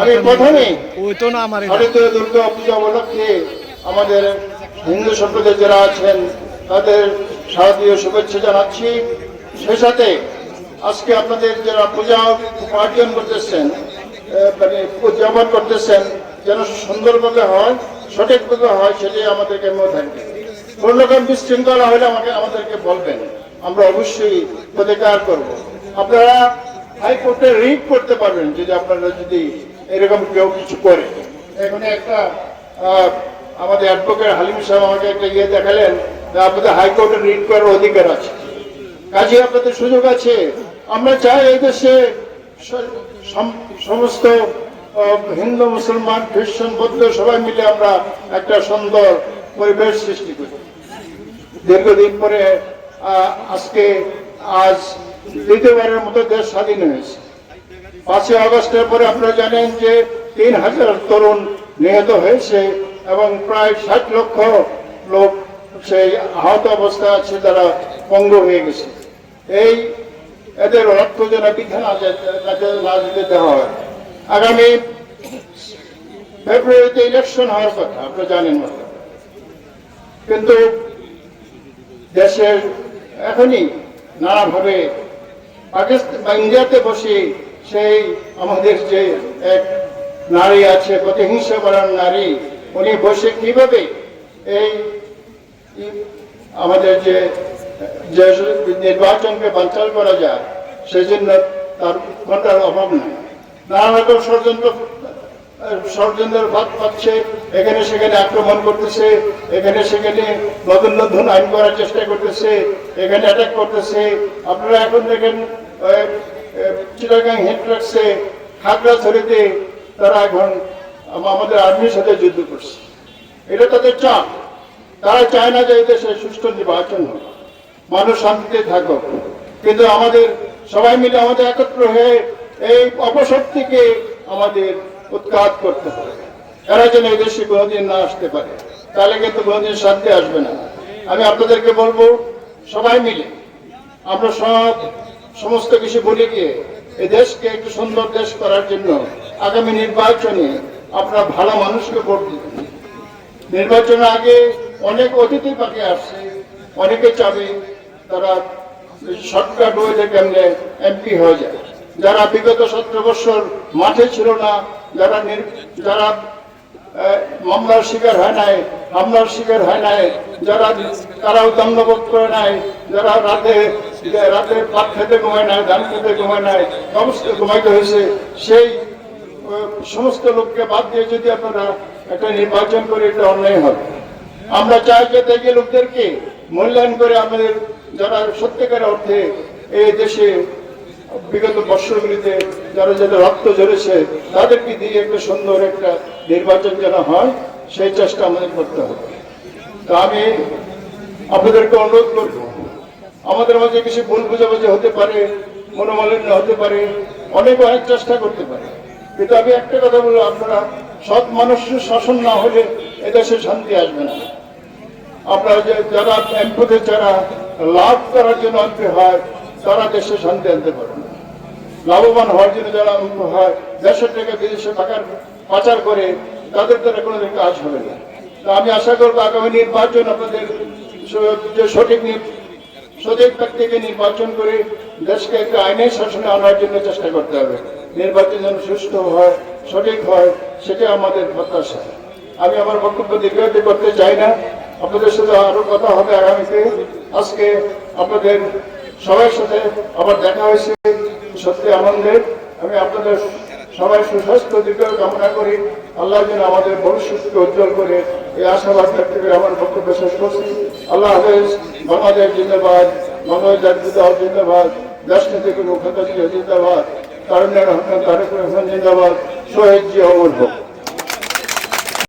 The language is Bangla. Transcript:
আমি প্রথমে ওই তো না আমার ভারতীয় দুর্গা পূজা উপলক্ষে আমাদের হিন্দু সম্প্রদায় যারা আছেন তাদের শারদীয় শুভেচ্ছা জানাচ্ছি। সেই সাথে আজকে আপনাদের যারা পূজা উপার্জন করতেছেন মানে উদযাপন করতেছেন যেন সুন্দরভাবে হয় সঠিকভাবে হয় সেটাই আমাদেরকে মনে থাকবে। কোন রকম বিশৃঙ্খলা হলে আমাকে আমাদেরকে বলবেন। আমরা অবশ্যই প্রতিকার করব। আপনারা হাইকোর্টে রিট করতে পারবেন যদি আপনারা যদি এরকম কেউ কিছু করে। এখানে একটা আমাদের অ্যাডভোকেট হালিম সাহেব আমাকে একটা ইয়ে দেখালেন আপনাদের হাইকোর্টে রিট করার অধিকার আছে। কাজে আপনাদের সুযোগ আছে। আমরা চাই এই দেশে সমস্ত হিন্দু, মুসলমান, খ্রিস্টান, বৌদ্ধ সবাই মিলে আমরা একটা সুন্দর পরিবেশ সৃষ্টি করি। দীর্ঘদিন পরে আজকে, আজ দ্বিতীয়বারের মতো দেশ স্বাধীন হয়েছে। পাঁচই আগস্টের পরে আপনারা জানেন যে তিন হাজার তরুণ নিহত হয়েছে এবং প্রায় ষাট লক্ষ লোক সেই আহত অবস্থায় আছে যারা পঙ্গু হয়ে গেছে। এই এদের রক্ত যেন যায়- যাতে দেওয়া হয়। আগামী ফেব্রুয়ারিতে ইলেকশন হওয়ার কথা, আপনারা জানেন কিন্তু দেশের এখনই নানাভাবে পাকিস্তান ইন্ডিয়াতে বসে সেই আমাদের যে এক নারী আছে প্রতিহিংসা করার নারী, উনি বসে কীভাবে এই আমাদের যে নির্বাচনকে বাঞ্চাল করা যায়, সেজন্য তার ঘণ্টার অভাব নেই। নানা রকম ষড়যন্ত্র, ষড়যন্ত্রের ভাগ পাচ্ছে, এখানে সেখানে আক্রমণ করতেছে, এখানে সেখানে নতুন নতুন আইন করার চেষ্টা করতেছে, এখানে অ্যাটাক করতেছে। আপনারা এখন দেখেন চিটাগাং হেডট্রাক্সে খাগড়াছড়িতে তারা এখন আমাদের আর্মির সাথে যুদ্ধ করছে। এটা তাদের চাপ। তারা চায় না যে দেশে সুষ্ঠু নির্বাচন হোক, মানুষ শান্তিতে থাকুক। কিন্তু আমাদের সবাই মিলে আমাদের একত্র হয়ে এই অপশক্তিকে আমাদের উৎখাত করতে হবে। এরা যেন এই দেশে কোনোদিন না আসতে পারে, তাহলে কিন্তু কোনোদিন শান্তি আসবে না। আমি আপনাদেরকে বলব, সবাই মিলে আমরা সব সমস্ত কিছু বলে গিয়ে এই দেশকে একটু সুন্দর দেশ করার জন্য আগামী নির্বাচনে আপনারা ভালো মানুষকে ভোট দিবেন। নির্বাচনের আগে অনেক অতিথি পাখি আসছে, অনেকে চাবে তারা শর্টকাট ওয়েতে কেমনে এমপি হয়ে যায়। যারা বিগত সতেরো বছর মাঠে ছিল না, যারা যারা মামলার শিকার হয় নাই, হামলার শিকার হয় নাই, যারা তারাও দণ্ডবোধ করে নাই, যারা রাতে রাতে ভাত খেতে ঘুমায় নাই, ধান খেতে ঘুমায় নাই, সমস্ত ঘুমাইতে হয়েছে। সেই সমস্ত লোককে বাদ দিয়ে যদি আপনারা একটা নির্বাচন করে এটা অন্যায় হবে আমরা চাই যে দেখে লোকদেরকে মূল্যায়ন করে আমাদের যারা সত্যিকার অর্থে এই দেশে বিগত বৎসরগুলিতে যারা যারা রক্ত ঝরেছে, তাদেরকে দিয়ে একটা সুন্দর একটা নির্বাচন যেন হয়, সেই চেষ্টা আমাদের করতে হবে। তা আমি আপনাদেরকে অনুরোধ করব আমাদের মাঝে কিছু ভুল বুঝাবুঝি হতে পারে, মনোমালিন্য হতে পারে, অনেক অনেক চেষ্টা করতে পারে। কিন্তু আমি একটা কথা বলব, আপনারা সৎ মানুষের শাসন না হলে এদেশে শান্তি আসবে না। আপনারা যে যারা একপথে যারা লাভ করার জন্য আনতে হয়, তারা দেশে শান্তি আনতে পারে না। লাভবান হওয়ার জন্য যারা হয়, দেশের টাকা বিদেশে টাকার পাচার করে, তাদের দ্বারা কোনোদিন কাজ হবে না। আমি আশা করব আগামী নির্বাচন আপনাদের যে সঠিক সঠিক ব্যক্তিকে নির্বাচন করে দেশকে একটা আইনের শাসনে আনার জন্য চেষ্টা করতে হবে। নির্বাচন যেন সুষ্ঠু হয়, সঠিক হয় সেটা আমাদের প্রত্যাশা। আমি আমার বক্তব্য দীর্ঘায়িত করতে চাই না। আপনাদের সাথে আরও কথা হবে আগামীতে। আজকে আপনাদের সবার সাথে আবার দেখা হয়েছে। সত্যি আনন্দের। আমি আপনাদের সবাই সুস্বাস্থ্য দীর্ঘ কামনা করি। আল্লাহ যেন আমাদের ভবিষ্যৎকে উজ্জ্বল করে এই আশাবাদ ব্যক্ত করে আমার বক্তব্য শেষ করছি। আল্লাহ হাফেজ, বাংলাদেশ জিন্দাবাদ, বাংলাদেশ জাতীয় জিন্দাবাদ রাজনীতি ক্ষেত্রে জিন্দাবাদ কারণ তারেক রহমান জিন্দাবাদ। শহীদ জি অমর হোক।